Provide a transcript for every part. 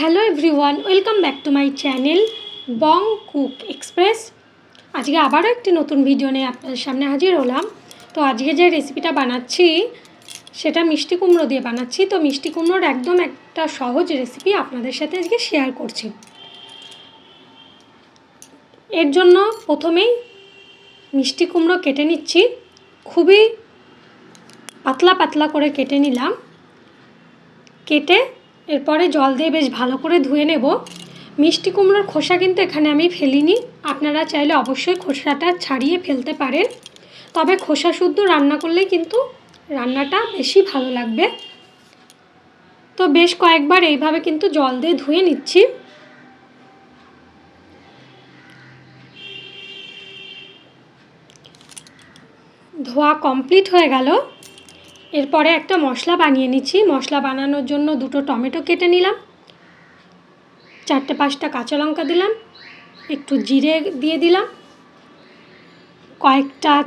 Hello everyone, welcome back to my channel Bong cook express. আজকে আবারও একটি নতুন ভিডিও নিয়ে আপনাদের সামনে হাজির হলাম। তো আজকে যে রেসিপিটা বানাচ্ছি, সেটা মিষ্টি কুমড়ো দিয়ে বানাচ্ছি। তো মিষ্টি কুমড়োর একদম একটা সহজ রেসিপি আপনাদের সাথে আজকে শেয়ার করছি। এর জন্য প্রথমেই মিষ্টি কুমড়ো কেটে নিচ্ছি। খুবই পাতলা পাতলা করে কেটে নিলাম। কেটে এরপরে জল দিয়ে বেশ ভালো করে ধুয়ে নেব। মিষ্টি কুমড়োর খোসা কিন্তু এখানে আমি ফেলিনি। আপনারা চাইলে অবশ্যই খোসাটা ছাড়িয়ে ফেলতে পারেন। তবে খোসা শুদ্ধ রান্না করলেই কিন্তু রান্নাটা বেশি ভালো লাগবে। তো বেশ কয়েকবার এইভাবে কিন্তু জল দিয়ে ধুয়ে নিচ্ছি। ধোয়া কমপ্লিট হয়ে গেল। এরপরে একটা মশলা বানিয়ে নিচ্ছি। মশলা বানানোর জন্য দুটো টমেটো কেটে নিলাম। চারটে পাঁচটা কাঁচা লঙ্কা দিলাম। একটু জিরে দিয়ে দিলাম। কয়েকটা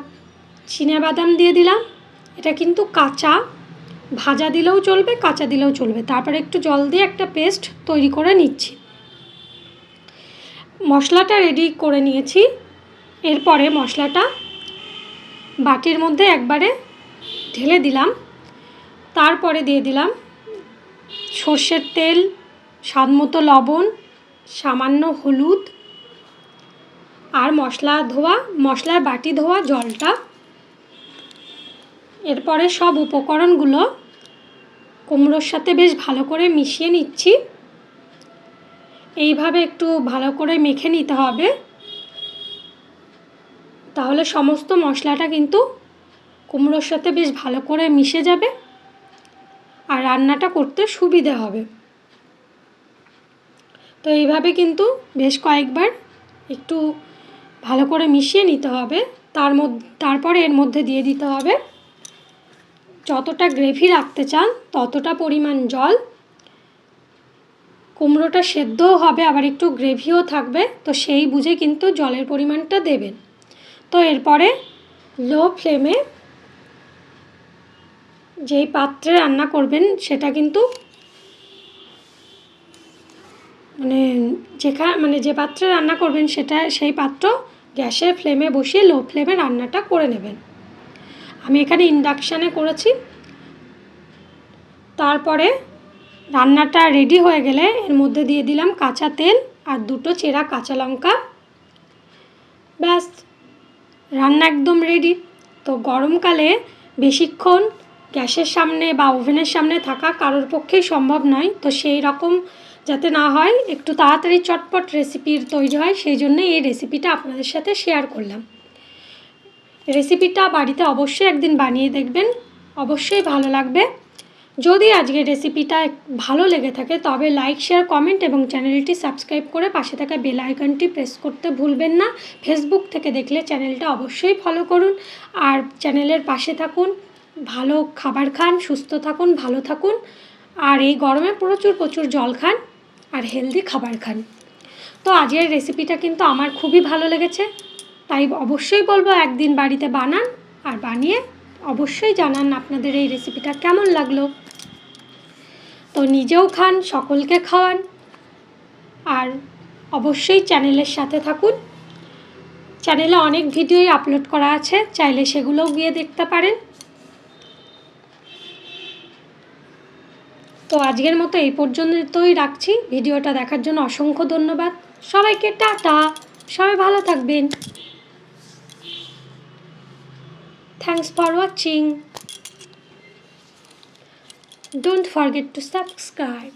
বাদাম দিয়ে দিলাম। এটা কিন্তু কাঁচা। ভাজা দিলেও চলবে, কাঁচা দিলেও চলবে। তারপরে একটু জল দিয়ে একটা পেস্ট তৈরি করে নিচ্ছি। মশলাটা রেডি করে নিয়েছি। এরপরে মশলাটা বাটির মধ্যে একবারে ঢেলে দিলাম। তারপরে দিয়ে দিলাম সর্ষের তেল, স্বাদ মতো লবণ, সামান্য হলুদ আর মশলা ধোয়া, মশলার বাটি ধোয়া জলটা। এরপরে সব উপকরণগুলো কুমড়োর সাথে বেশ ভালো করে মিশিয়ে নিচ্ছি। এইভাবে একটু ভালো করে মেখে নিতে হবে। তাহলে সমস্ত মশলাটা কিন্তু কুমড়োর সাথে বেশ ভালো করে মিশে যাবে আর রান্নাটা করতে সুবিধে হবে। তো এইভাবে কিন্তু বেশ কয়েকবার একটু ভালো করে মিশিয়ে নিতে হবে। তার মধ্যে তারপরে এর মধ্যে দিয়ে দিতে হবে যতটা গ্রেভি রাখতে চান ততটা পরিমাণ জল। কুমড়োটা সেদ্ধও হবে, আবার একটু গ্রেভিও থাকবে, তো সেই বুঝে কিন্তু জলের পরিমাণটা দেবেন। তো এরপরে লো ফ্লেমে যেই পাত্রে রান্না করবেন, সেটা কিন্তু মানে যেখানে মানে যে পাত্রে রান্না করবেন, সেটা সেই পাত্র গ্যাসের ফ্লেমে বসিয়ে লো ফ্লেমে রান্নাটা করে নেবেন। আমি এখানে ইন্ডাকশানে করেছি। তারপরে রান্নাটা রেডি হয়ে গেলে এর মধ্যে দিয়ে দিলাম কাঁচা তেল আর দুটো চেরা কাঁচা লঙ্কা। ব্যাস, রান্না একদম রেডি। তো গরমকালে বেশিক্ষণ গ্যাসের সামনে বা ওভেনের সামনে থাকা কারোর পক্ষেই সম্ভব নয়। তো সেই রকম যাতে না হয়, একটু তাড়াতাড়ি চটপট রেসিপির তৈরি হয়, সেই জন্যই এই রেসিপিটা আপনাদের সাথে শেয়ার করলাম। রেসিপিটা বাড়িতে অবশ্যই একদিন বানিয়ে দেখবেন। অবশ্যই ভালো লাগবে। যদি আজকের রেসিপিটা ভালো লেগে থাকে, তবে লাইক শেয়ার কমেন্ট এবং চ্যানেলটি সাবস্ক্রাইব করে পাশে থাকা বেল আইকনটি প্রেস করতে ভুলবেন না। ফেসবুক থেকে দেখলে চ্যানেলটা অবশ্যই ফলো করুন। আর চ্যানেলের পাশে থাকুন। ভালো খাবার খান, সুস্থ থাকুন, ভালো থাকুন। আর এই গরমে প্রচুর প্রচুর জল খান আর হেলদি খাবার খান। তো আজকের রেসিপিটা কিন্তু আমার খুবই ভালো লেগেছে। তাই অবশ্যই বলব একদিন বাড়িতে বানান আর বানিয়ে অবশ্যই জানান আপনাদের এই রেসিপিটা কেমন লাগল। তো নিজেও খান, সকলকে খাওয়ান আর অবশ্যই চ্যানেলের সাথে থাকুন। চ্যানেলে অনেক ভিডিওই আপলোড করা আছে, চাইলে সেগুলোও গিয়ে দেখতে পারেন। তো আজকের মতো এই পর্যন্তই রাখছি। ভিডিওটা দেখার জন্য অসংখ্য ধন্যবাদ। সবাইকে টাটা। সবাই ভালো থাকবেন। Thanks for watching don't forget to subscribe